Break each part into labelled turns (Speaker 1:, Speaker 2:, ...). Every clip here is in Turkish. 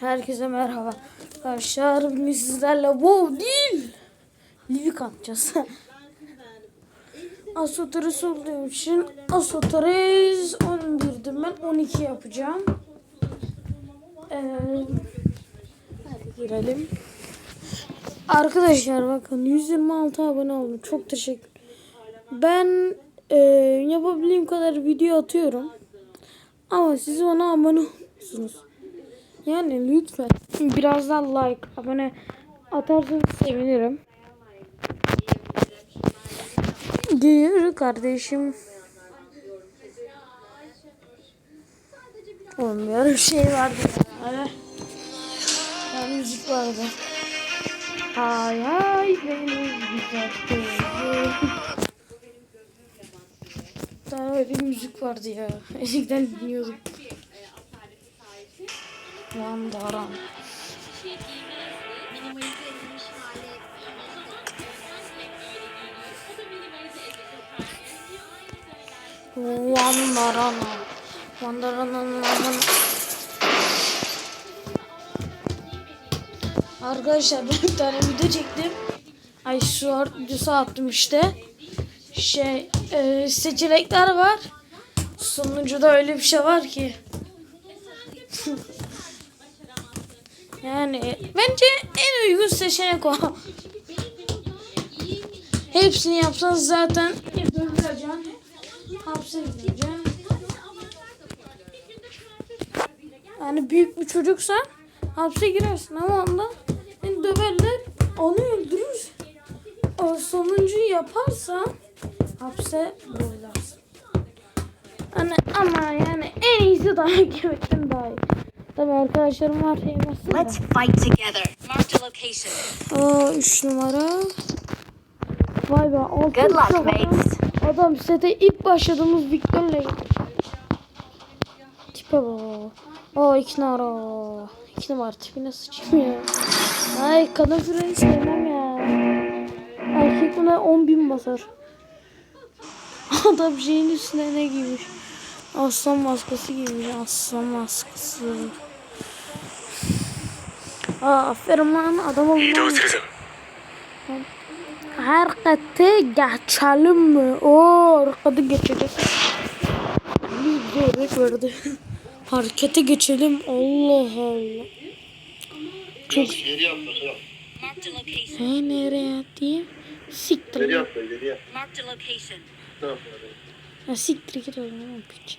Speaker 1: Herkese merhaba. Arkadaşlar bugün sizlerle WoW değil. Livik atacağız. Asoteres olduğum için Asoteres 11'dim ben 12 yapacağım. Ee, hadi girelim. Arkadaşlar bakın 126 abone oldum. Çok teşekkür. Ben e, yapabildiğim kadar video atıyorum. Ama siz bana abone olmuyorsunuz. Yani lütfen biraz daha like, abone atarsanız sevinirim. Yürü kardeşim. Ara şey vardı ya. Ya müzik vardı. Hay hay benim güzel kızım. Daha öyle müzik vardı ya. Eskiden dinliyordum. Yandaran. Wandarana. Wandarana. Arkadaşlar ben bir tane video çektim. Ay an videosu attım işte. Şey e, seçenekler var. Sonuncuda öyle bir şey var ki. Yani bence en uygun seçenek o. Hepsini yapsanız zaten. Hapse gideceksin. Yani büyük bir çocuksan hapse girersin ama ondan seni döverler onu öldürür. O sonuncuyu yaparsan hapse boylarsın. Hani ama yani en iyisi daha yemekten daha iyi. Tabii arkadaşlarım var yemezsin
Speaker 2: Let's
Speaker 1: de.
Speaker 2: fight together. Marked a location.
Speaker 1: Aa 3 numara. Vay be altı
Speaker 2: Good luck,
Speaker 1: adam.
Speaker 2: mates.
Speaker 1: Adam sete ilk başladığımız Victor'la Tipe bak. Aa iki numara. İki numara tipine sıçayım ya. Ay kadın freni sevmem ya. Erkek buna 10 bin basar. Adam şeyin üstüne ne giymiş? Aslan maskası giymiş. Aslan maskası. Aa aferin lan adam olmaz. Harekete geçelim mi? Oo arkada geçecek. Bir örnek verdi. Harekete geçelim. Allah Allah. Çok
Speaker 3: atla.
Speaker 1: He nereye atayım? Siktir. Lan.
Speaker 3: atla ileriye.
Speaker 2: Marked a location.
Speaker 1: Ya siktir git oğlum. Piç.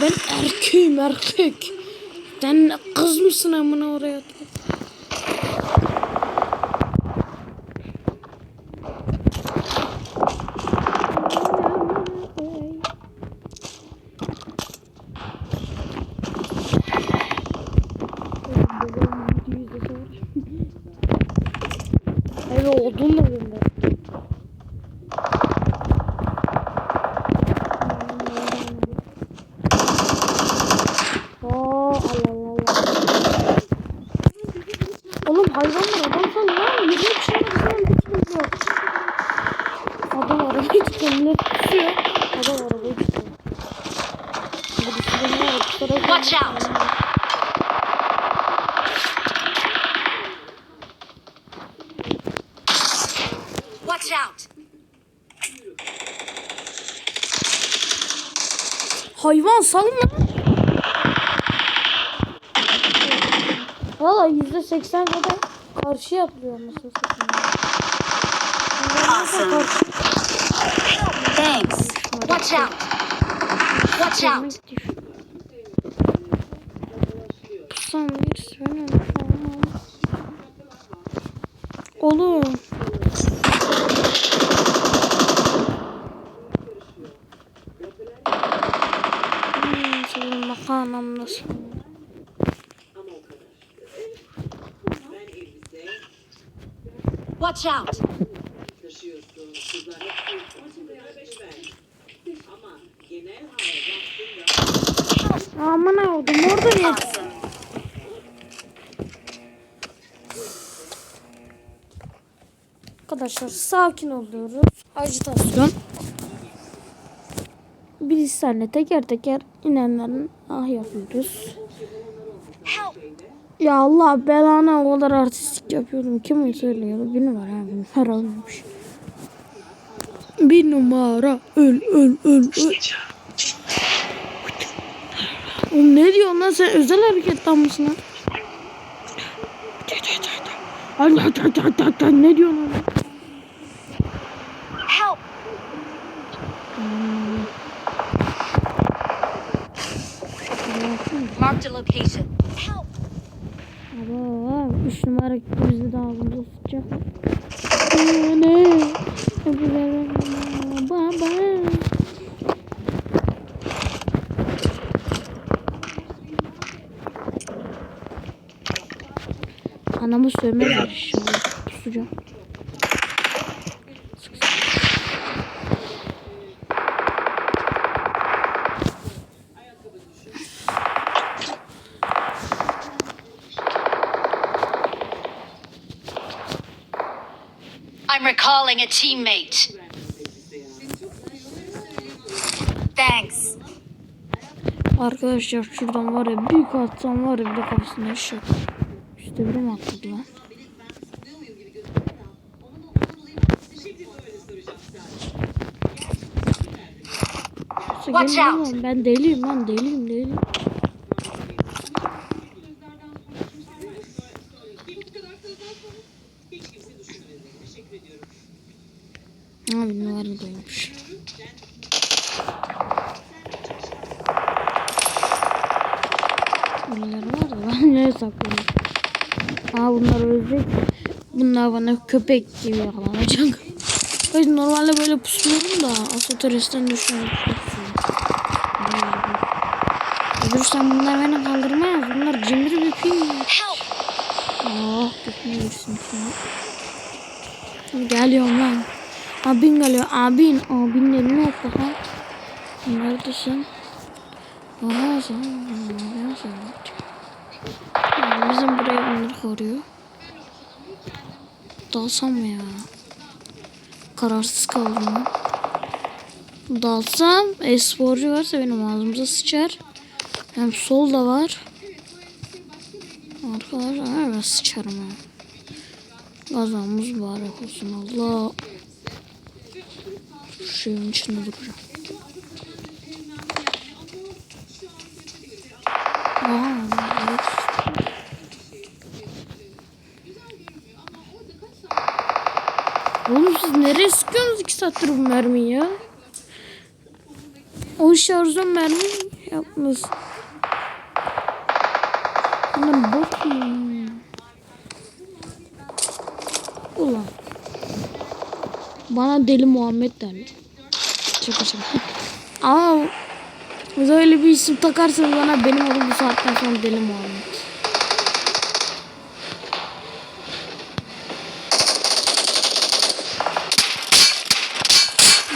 Speaker 1: Ben erkeğim erkek. Sen kız mısın amına oraya atayım? Evet odun da gönder. Aa, Allah Allah. Oğlum hayvanlar adam sen lan 20 kişi var sen bir yok. Adam arabayı tutuyor. Adam arabayı tutuyor.
Speaker 2: Watch out. Watch out.
Speaker 1: Hayvan salma. Valla yüzde seksen kadar karşı yapılıyor nasıl satayım.
Speaker 2: Awesome. Thanks. Watch out. Watch out.
Speaker 1: Pusan bir sürü Oğlum. Hmm, senin makarnamda
Speaker 2: Watch out.
Speaker 1: Aman avdım orada.
Speaker 2: Awesome.
Speaker 1: Arkadaşlar sakin oluyoruz. Ajitasyon. Bir biz seninle teker teker inenlerin ah yapıyoruz. Ya Allah belanı o kadar artistik yapıyordum. Kim söylüyordu? Bir numara abi. Her almış. Bir numara. Öl öl öl öl. Oğlum ne diyorsun lan sen özel hareketten misin lan? Allah Allah ne diyorsun lan?
Speaker 2: Help! Marked a location. Help!
Speaker 1: Aba, üç numara bizi de ağzımıza sıçacak. Ne? Ne? Baba. Anamı sövmezler inşallah. Pusacağım.
Speaker 2: I'm recalling a teammate. Thanks.
Speaker 1: Arkadaşlar şuradan var ya büyük atsam var ya bir de kafasına eşek. Biri mi atladı lan?
Speaker 2: Watch out.
Speaker 1: Ben deliyim lan deliyim deliyim. Abi numara koymuş. Birileri var da ben ne saklıyorum. Aa bunlar ölecek. Bunlar bana köpek gibi yakalanacak. Ben normalde böyle pusuyorum da asoteresten düşüyorum. Ölürsem bunlar beni kaldırmaz. Bunlar cimri bir pi.
Speaker 2: Help!
Speaker 1: Oh götüne girsin şimdi. Geliyorum lan. Abin geliyor. Abin. Abinin elini öp bakalım. Neredesin? Aha sen. Ya sen. Bizim buraya bunları koruyor. Dalsam mı ya? Kararsız kaldım. Dalsam esporcu varsa benim ağzımıza sıçar. Hem sol da var. Arkadaşlar ben sıçarım ha. Gazamız mübarek olsun Allah. Şu şeyin içinde duracağım. Aa, evet. Oğlum siz nereye sıkıyorsunuz iki saattir bu mermiyi ya? O şarjön mermi yapmış. Bot mu? Ulan. Bana deli Muhammed derler. Şaka şaka. Ama böyle bir isim takarsanız bana benim adım bu saatten sonra deli Muhammed.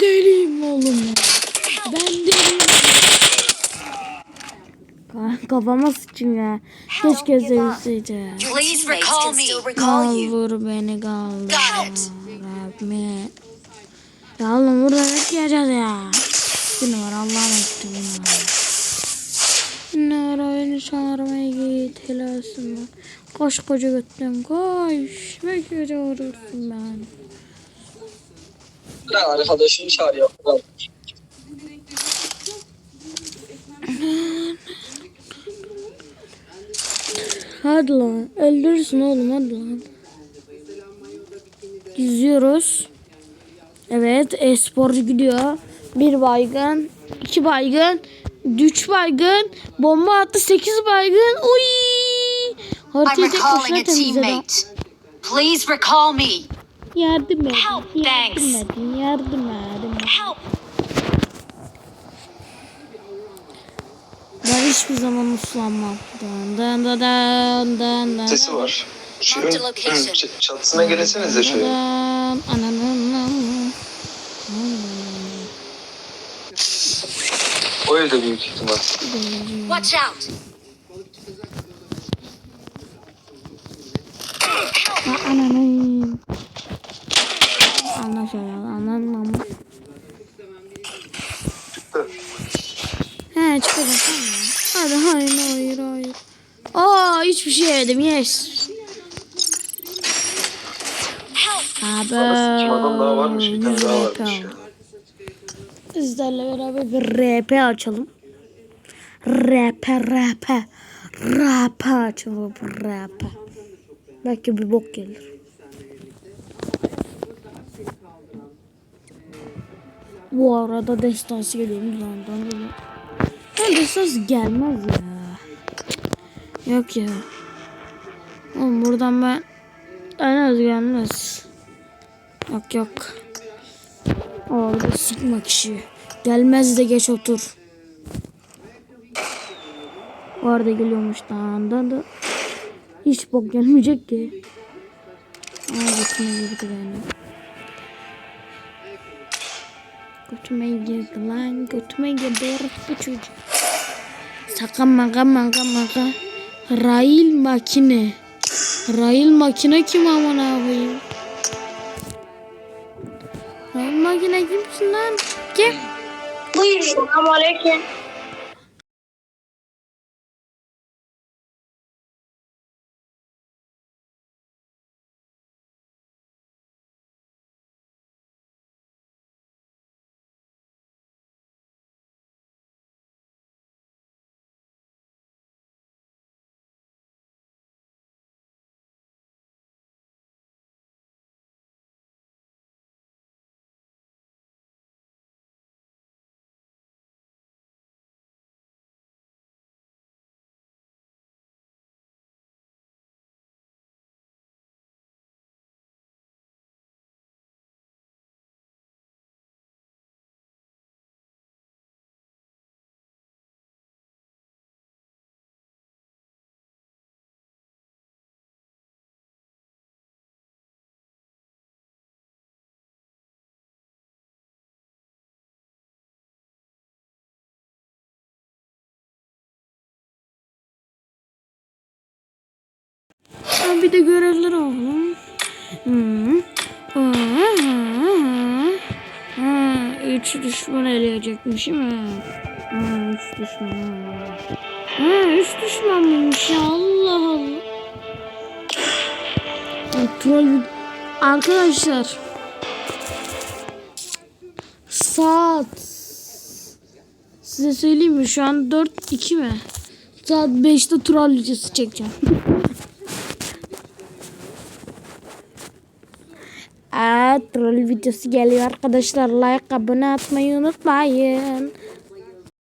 Speaker 1: Deliyim oğlum ya. Ben deliyim. Ka- Kafama sıçın ya. Keşke sevseydi.
Speaker 2: Please recall me.
Speaker 1: Ne olur beni kaldır. Rabbim. Ya oğlum burada bekleyeceğiz ya. Bir numara Allah'ın ektim ya. Ne ara beni çağırmaya git helasını. Koş koca götüm koş. Bekle çağırırsın ben.
Speaker 3: Ya arkadaşını çağırıyor. Ulan,
Speaker 1: Hadi lan. Öldürürsün oğlum hadi lan. İzliyoruz. Evet e-sporcu gidiyor. Bir baygın. iki baygın. Üç baygın. Bomba attı. Sekiz baygın. Uy. Haritayı tek başına temizledi.
Speaker 2: Please recall me.
Speaker 1: Yardım edin. Yardım edin. Yardım edin. Ben hiçbir zaman uslanmam. Dın dın dın dın dın dın.
Speaker 3: Sesi var.
Speaker 2: Location.
Speaker 3: ç- çatısına gelesenize şöyle.
Speaker 1: Ananın.
Speaker 3: O evde büyük ihtimal.
Speaker 2: Watch out!
Speaker 1: Ananın. Ana şey ananın ama.
Speaker 3: Çıktı.
Speaker 1: Ben çıkacağım. Hadi hayır hayır hayır. Aa hiçbir şey yedim yes. Abi.
Speaker 3: Arası kim adam daha varmış bir tane daha varmış. ya.
Speaker 1: Bizlerle beraber bir RP açalım. RP RP. RP açalım RP. Belki bir bok gelir. Bu arada destansı geliyor landan geliyor. Ya destansı gelmez ya. Yok ya. Oğlum buradan ben en az gelmez. Yok yok. Orada sıkma kişi. Gelmez de geç otur. Orada geliyormuş daha da. Hiç bok gelmeyecek ki. Aa götüme girdi benim. Götüme girdi lan. Götüme girdi orası çocuk. Sakın maka maka maka. Rail makine. Rail makine kim amına koyayım? Rail makine kimsin lan? Kim?
Speaker 4: Selamünaleyküm.
Speaker 1: Ha, bir de görevler hı. Hı, Üç düşman eleyecekmişim ha. Üç düşman. Hı, üç düşman mıymış ya Allah Allah. Arkadaşlar. Saat. Size söyleyeyim mi şu an 4-2 mi? Saat 5'te troll videosu çekeceğim. Aa, troll videosu geliyor arkadaşlar. Like abone atmayı unutmayın.